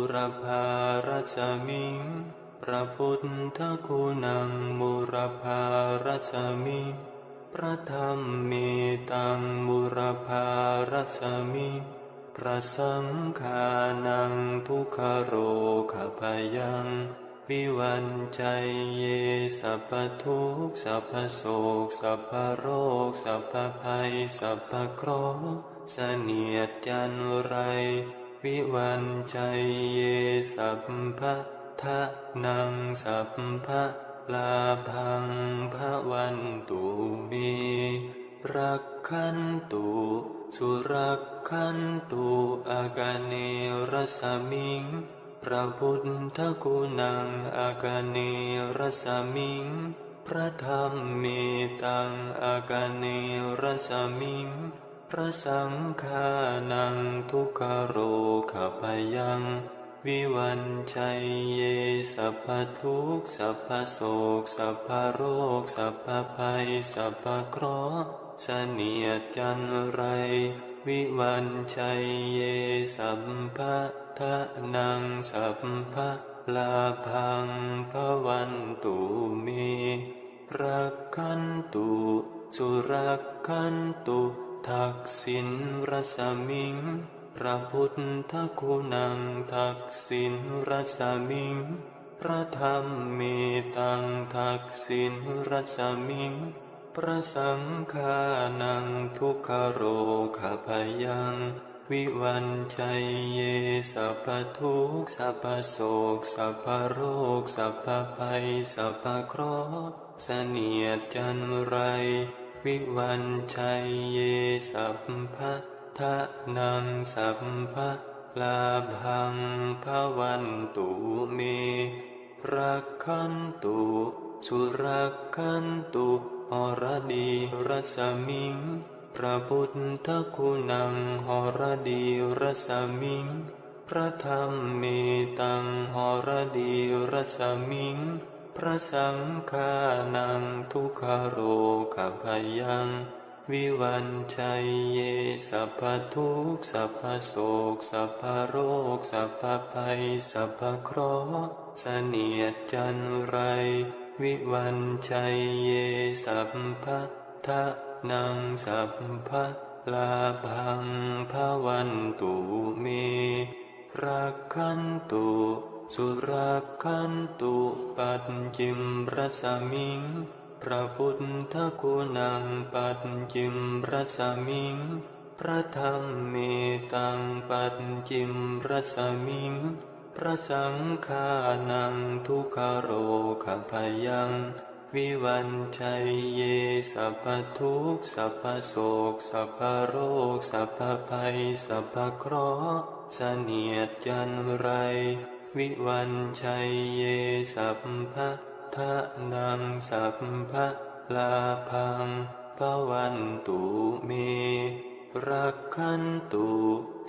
ุรพารัชมิงพระพุทธคุณังบุรพารัชมิงพระธรรมเมตังบุรพารัชมิงพระสังฆานังทุกขโรขพยังวิวันใจเยสัพพทุกสัพพโศกสัพพโรคสัพพภัยสัพพเคราะห์เสนียดจันไร วิวันใจเยสัพพะทะนังสัพพะลาพังพระวันตุเมรักขันตุสุรักขันตุอากาเนรสมิง พระพุทธคุณังอากาเนรสมิง พระธรรมเมตังอากาเนรสมิง พระสังฆานังทุกขโรขพยัง วิวันชัยเยสัพพทุกสัพพโศกสัพพโรคสัพพภัยสัพพเคราะห์เสนียดจันไร วิวันชัยเยสัมภะทะนังสัพพะลาพังพระวันตุเมรักขันตุสุรักขันตุ ทักษิณรสมิง พระพุทธคุณังทักษิณรสมิง พระธรรมเมตังทักษิณรสมิง พระสังฆานังทุกขโรขพยังวิวันชัยเยสัพพทุกสัพพโศกสัพพโรคสัพพภัยสัพพเคราะห์เสนียดจันไร วิวันชัยเยสัพพะทะนังสัพพะลาพังพระวันตุเมรักขันตุสุรักขันตุอรดีรสมิง พระพุทธคุณังหรดีรสมิง พระธรรมเมตังหรดีรสมิง พระสังฆานังทุกขโรขพยัง วิวันชัยเยสัพพทุกข์สัพพโศกสัพพโรคสัพพภัยสัพพเคราะห์เสนียดจันไร วิวันชัยเยสัพพะทะนังสัพพะลาพังพระวันตุเมรักขันตุ สุรักขันตุปัจจิมรสมิง พระพุทธคุณังปัจจิมรสมิง พระธรรมเมตังปัจจิมรสมิง พระสังฆานังทุกขโรขพยัง วิวันชัยเยสัพพทุกสัพพโศกสัพพโรคสัพพภัยสัพพเคราะห์เสนียดจันไร วิวันชัยเยสัพพะทะนังสัพพะลาพังพวันตุเม รักขันตุ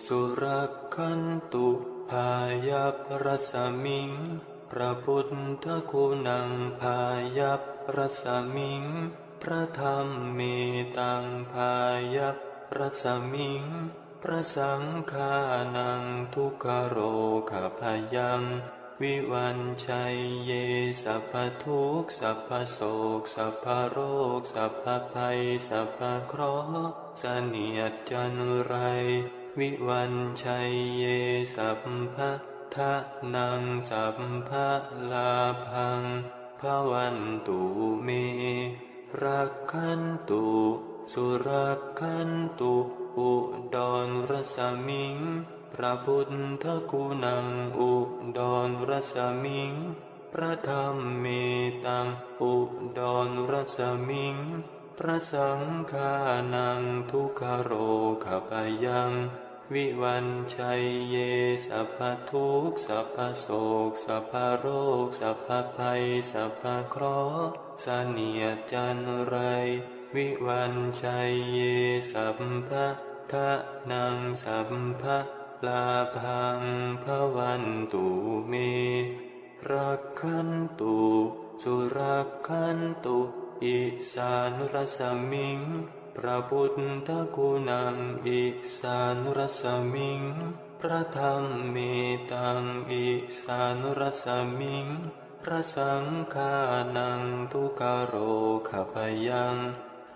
สุรักขันตุพายัพรสมิง พระพุทธคุณังพายัพรสมิง พระธรรมเมตังพายัพรสมิง พระสังฆานังทุกขโรขพยัง วิวันชัยเยสัพพทุกสัพพโศกสัพพโรค สัพพภัย สัพพเคราะห์เสนียดจันไร วิวันชัยเยสัพพะทะนังสัพพะลาพังพระวันตุเม รักขันตุ สุรักขันตุ อุดรรสมิง พระพุทธคุณังอุดรรสมิง พระธรรมเมตังอุดรรสมิง พระสังฆานังทุกขโรขพยัง วิวันชัยเยสัพพทุกสัพพโศกสัพพโรคสัพพภัยสัพพเคราะห์เสนียจันไร วิวันชัยเยสัพพะทะนังสัพพะลาพังพระวันตุเม รักขันตุสุรักขันตุอิสานรสมิง พระพุทธคุณังอิสานรสมิง พระธรรมเมตังอิสานุรสมิง พระสังฆานังทุกโรขพยัง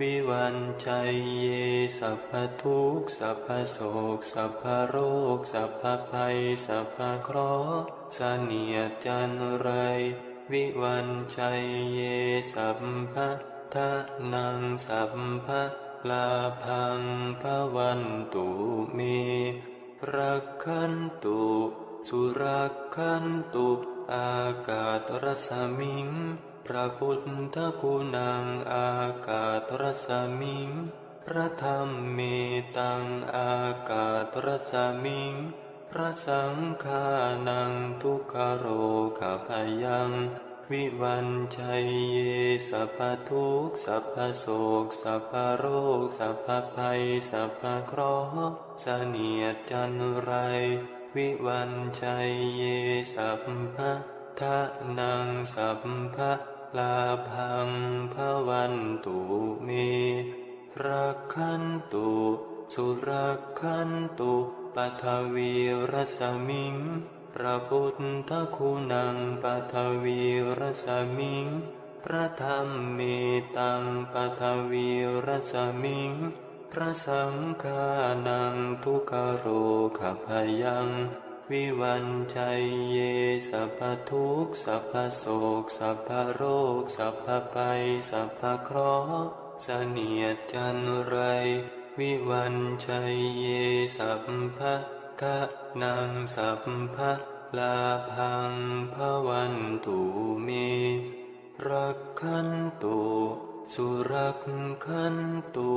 วิวันชัยเยสัพพทุกสัพพโศกสัพพโรคสัพพภัยสัพพเคราะห์เสนียจันไร วิวันชัยเยสัพพะทะนังสัพพะลาพังพระวันตุเมรักขันตุสุรักขันตุอากาศรสมิง พระพุทธคุณังอากาศรสมิง พระธรรมเมตังอากาศรสมิง พระสังฆานังทุกขโรขพยัง วิวันชัยเยสัพพทุกสัพพโศกสัพพโรคสัพพภัยสัพพเคราะห์เสนียดจันไร วิวันชัยเยสัพพะทะนังสัพพะ ลาพังพระวันตุเมรักขันตุสุรักขันตุปัทวีรสมิงพระพุทธคุณังปัทวีรสมิงพระธรรมเมตังปัทวีรสมิงพระสังฆานังทุกขโรขพยัง วิวันชัยเยสัพพทุกสัพพโศกสัพพโรคสัพพภัยสัพพเคราะห์เสนียดจันไร วิวันชัยเยสัพพะทะนังสัพพะลาพังพะวันตุเมรักขันตุสุรักขันตุ